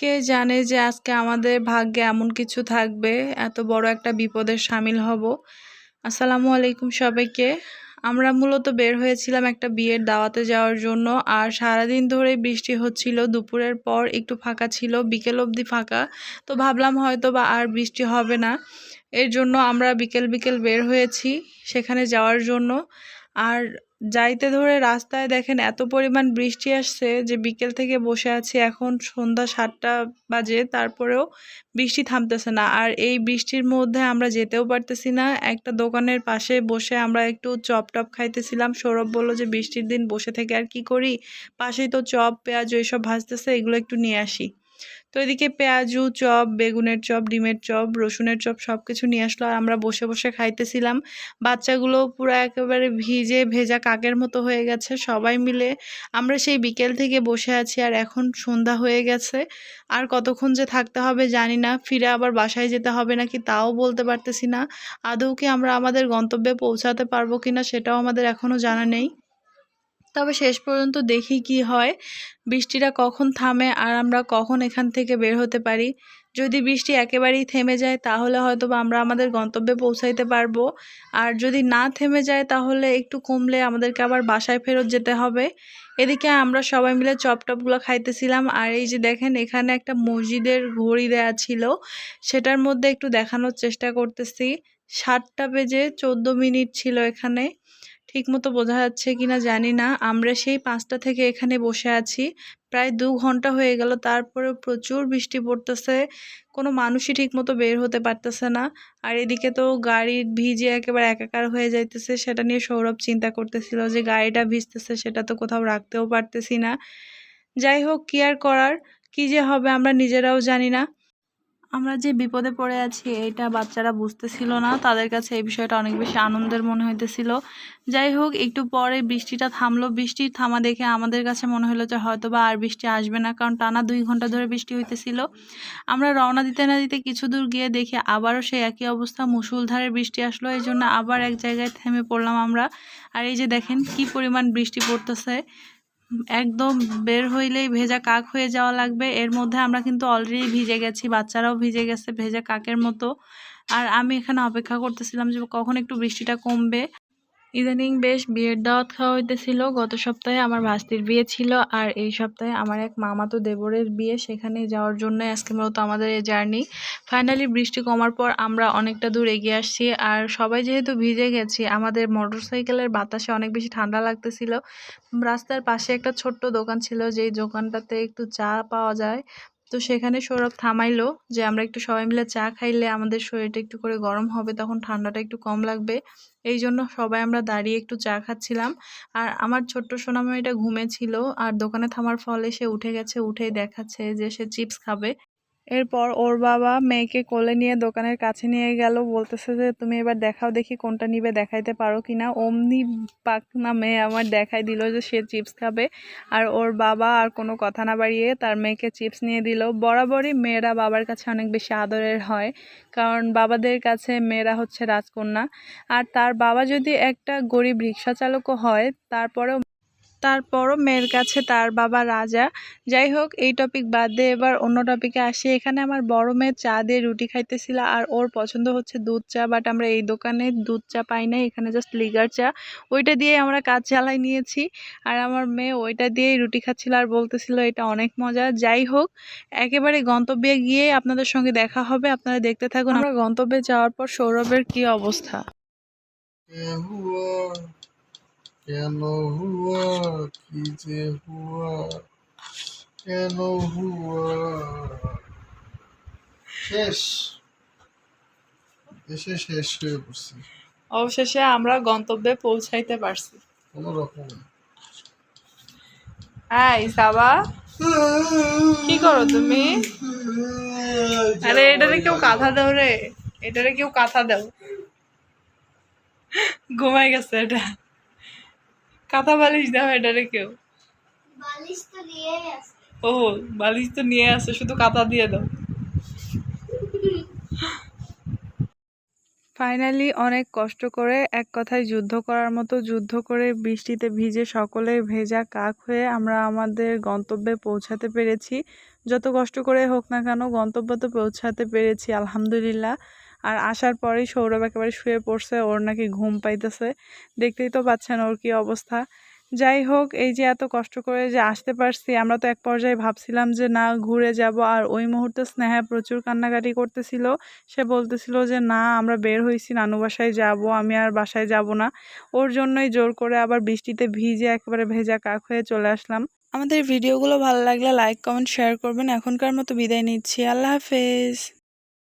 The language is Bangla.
কে জানে যে আজকে আমাদের ভাগ্যে এমন কিছু থাকবে? এত বড় একটা বিপদের সামিল হব। আসসালামু আলাইকুম সবাইকে। আমরা মূলত বের হয়েছিলাম একটা বিয়ের দাওয়াতে যাওয়ার জন্য আর সারাদিন ধরে বৃষ্টি হচ্ছিল, দুপুরের পর একটু ফাঁকা ছিল, বিকেল অবধি ফাঁকা। তো ভাবলাম হয়তো বা আর বৃষ্টি হবে না। এর জন্য আমরা বিকেল বিকেল বের হয়েছি সেখানে যাওয়ার জন্য। আর যাইতে ধরে রাস্তায় দেখেন এত পরিমাণ বৃষ্টি আসছে যে বিকেল থেকে বসে আছি এখন সন্ধ্যা সাতটা বাজে, তারপরেও বৃষ্টি থামতেছে না। আর এই বৃষ্টির মধ্যে আমরা যেতেও পারতেছি না। একটা দোকানের পাশে বসে আমরা একটু চপ টপ খাইতেছিলাম। সৌরভ বলল যে বৃষ্টির দিন বসে থেকে আর কি করি? পাশেই তো চপ, পেঁয়াজ, এইসব ভাজতেছে, এগুলো একটু নিয়ে আসি। তো এদিকে পেঁয়াজু চপ, বেগুনের চপ, ডিমের চপ, রসুনের চপ সব কিছু নিয়ে আসলো আর আমরা বসে বসে খাইতেছিলাম। বাচ্চাগুলো পুরো একেবারে ভিজে ভেজা কাকের মতো হয়ে গেছে সবাই মিলে। আমরা সেই বিকেল থেকে বসে আছি আর এখন সন্ধ্যা হয়ে গেছে। আর কতক্ষণ যে থাকতে হবে জানি না, ফিরে আবার বাসায় যেতে হবে নাকি তাও বলতে পারতেছি না। আদৌ কি আমরা আমাদের গন্তব্যে পৌঁছাতে পারব কিনা সেটাও আমাদের এখনও জানা নেই। তবে শেষ পর্যন্ত দেখি কি হয়। বৃষ্টিটা কখন থামে আর আমরা কখন এখান থেকে বের হতে পারি? যদি বৃষ্টি একেবারেই থেমে যায়, তাহলে হয়তো বা আমরা আমাদের গন্তব্যে পৌঁছাইতে পারব। আর যদি না থেমে যায়, তাহলে একটু কমলে আমাদেরকে আবার বাসায় ফেরত যেতে হবে। এদিকে আমরা সবাই মিলে চপটপগুলো খাইতেছিলাম আর এই যে দেখেন, এখানে একটা মসজিদের ঘড়ি দেয়া ছিল। সেটার মধ্যে একটু দেখানোর চেষ্টা করতেছি। সাতটা বেজে চোদ্দ মিনিট ছিল এখানে। ঠিকমতো বোঝা যাচ্ছে কিনা জানি না। আমরা সেই পাঁচটা থেকে এখানে বসে আছি। প্রায় দু ঘণ্টা হয়ে গেল তারপরে প্রচুর বৃষ্টি পড়তেছে। কোনো মানুষই ঠিকমতো বের হতে পারতেছে না। আর এদিকে তো গাড়ির ভিজে একেবারে একাকার হয়ে যাইতেছে, সেটা নিয়ে সৌরভ চিন্তা করতেছিল যে গাড়িটা ভিজতেছে, সেটা তো কোথাও রাখতেও পারতেছি না। যাই হোক, কি আর করার? কী যে হবে আমরা নিজেরাও জানি না। আমরা যে বিপদে পড়ে আছি, এটা বাচ্চারা বুঝতেছিল না। তাদের কাছে এই বিষয়টা অনেক বেশি আনন্দের মনে হইতেছিল। যাই হোক, একটু পরে বৃষ্টিটা থামলো। বৃষ্টি থামা দেখে আমাদের কাছে মনে হলো যে হয়তো বা আর বৃষ্টি আসবে না, কারণ টানা দুই ঘণ্টা ধরে বৃষ্টি হইতেছিল। আমরা রওনা দিতে না দিতে কিছু দূর গিয়ে দেখি আবারও সেই একই অবস্থা। মুসুলধারে বৃষ্টি আসলো, এই জন্য আবার এক জায়গায় থেমে পড়লাম আমরা। আর এই যে দেখেন কি পরিমাণ বৃষ্টি পড়তেছে। একদম বের হইলেই ভেজা কাক হয়ে যাওয়া লাগবে। এর মধ্যে আমরা কিন্তু অলরেডি ভিজে গেছি, বাচ্চারাও ভিজে গেছে ভেজা কাকের মতো। আর আমি এখানে অপেক্ষা করতেছিলাম যে কখন একটু বৃষ্টিটা কমবে। ইদানিং বেশ বিয়ের দাওয়াত খাওয়া হইতেছিল। গত সপ্তাহে আমার ভাস্তির বিয়ে ছিল আর এই সপ্তাহে আমার এক মামাতো দেবরের বিয়ে। সেখানে যাওয়ার জন্য আজকে মূলত আমাদের এই জার্নি। ফাইনালি বৃষ্টি কমার পর আমরা অনেকটা দূর এগিয়ে আসছি আর সবাই যেহেতু ভিজে গেছি, আমাদের মোটর সাইকেলের বাতাসে অনেক বেশি ঠান্ডা লাগতেছিল। রাস্তার পাশে একটা ছোট্ট দোকান ছিল যেই দোকানটাতে একটু চা পাওয়া যায়। তো সেখানে সৌরভ থামাইলো যে, আমরা একটু সবাই মিলে চা খাইলে আমাদের শরীরটা একটু করে গরম হবে, তখন ঠান্ডাটা একটু কম লাগবে। এই জন্য সবাই আমরা দাঁড়িয়ে একটু চা খাচ্ছিলাম। আর আমার ছোট্ট সোনামণিটা ঘুমেছিল আর দোকানে থামার ফলে সে উঠে গেছে, উঠেই দেখাচ্ছে যে সে চিপস খাবে। এরপর ওর বাবা মেয়েকে কোলে নিয়ে দোকানের কাছে নিয়ে গেল, বলতেছে যে, তুমি এবার দেখাও দেখি কোনটা নিবে, দেখাইতে পারো কি না? অমনি পাক না মেয়ে আমার দেখাই দিল যে, সে চিপস খাবে। আর ওর বাবা আর কোনো কথা না বাড়িয়ে তার মেয়েকে চিপস নিয়ে দিল। বরাবরই মেয়েরা বাবার কাছে অনেক বেশি আদরের হয়, কারণ বাবাদের কাছে মেয়েরা হচ্ছে রাজকন্যা। আর তার বাবা যদি একটা গরিব রিক্সা চালকও হয়, তারপরেও তারপরও মেয়ের কাছে তার বাবা রাজা। যাই হোক, এই টপিক বাদ দিয়ে এবার অন্য টপিকে আসি। এখানে আমার বড় মেয়ে চা দিয়ে রুটি খাইতেছিল আর ওর পছন্দ হচ্ছে দুধ চা বাট আমরা এই দোকানে দুধ চা পাই না এখানে জাস্ট লিগার চা। ওইটা দিয়ে আমরা কাজ চালাই নিয়েছি আর আমার মেয়ে ওইটা দিয়েই রুটি খাচ্ছিল আর বলতেছিল এটা অনেক মজা। যাই হোক, একেবারে গন্তব্যে গিয়ে আপনাদের সঙ্গে দেখা হবে। আপনারা দেখতে থাকুন। আমরা গন্তব্যে যাওয়ার পর সৌরভের কি অবস্থা? কেন হুয়া কি যে হুয়া কেন হুয়া? শেষ। এসে শেষ হয়ে পড়ছি। অবশেষে আমরা গন্তব্যে পৌঁছাইতে পারছি। কোনো রকমে হাই সাবা কি করো তুমি? আরে এটারে কেউ কাঁথা দাও রে। এটারে কেউ কাঁথা দাও। ঘুমাই গেছে এটা। কাঁথা বালিশ দাও এটারে কেউ। ও বালিশ তো নিয়ে আসো শুধু কাঁথা দিয়ে দাও। ফাইনালি অনেক কষ্ট করে এক কথায় যুদ্ধ করার মতো যুদ্ধ করে বৃষ্টিতে ভিজে সকলে ভেজা কাক হয়ে আমরা আমাদের গন্তব্যে পৌঁছাতে পেরেছি। যত কষ্ট করে হোক না কেন গন্তব্য তো পৌঁছাতে পেরেছি আলহামদুলিল্লাহ। আর আসার পরেই সৌরভ একেবারে শুয়ে পড়ছে, ওর নাকি ঘুম পাইতেছে। দেখতেই তো পাচ্ছেন ওর কি অবস্থা। যাই হোক, এই যে এত কষ্ট করে যে আসতে পারছি, আমরা তো এক পর্যায়ে ভাবছিলাম যে না, ঘুরে যাব। আর ওই মুহূর্তে স্নেহা প্রচুর কান্নাকাটি করতেছিল। সে বলতেছিল যে, না, আমরা বের হয়েছি নানু বাসায় যাব, আমি আর বাসায় যাব না। ওর জন্যই জোর করে আবার বৃষ্টিতে ভিজে একেবারে ভেজা কাক হয়ে চলে আসলাম। আমাদের ভিডিওগুলো ভালো লাগলে লাইক, কমেন্ট, শেয়ার করবেন। এখনকার মতো বিদায় নিচ্ছি। আল্লাহ হাফেজ।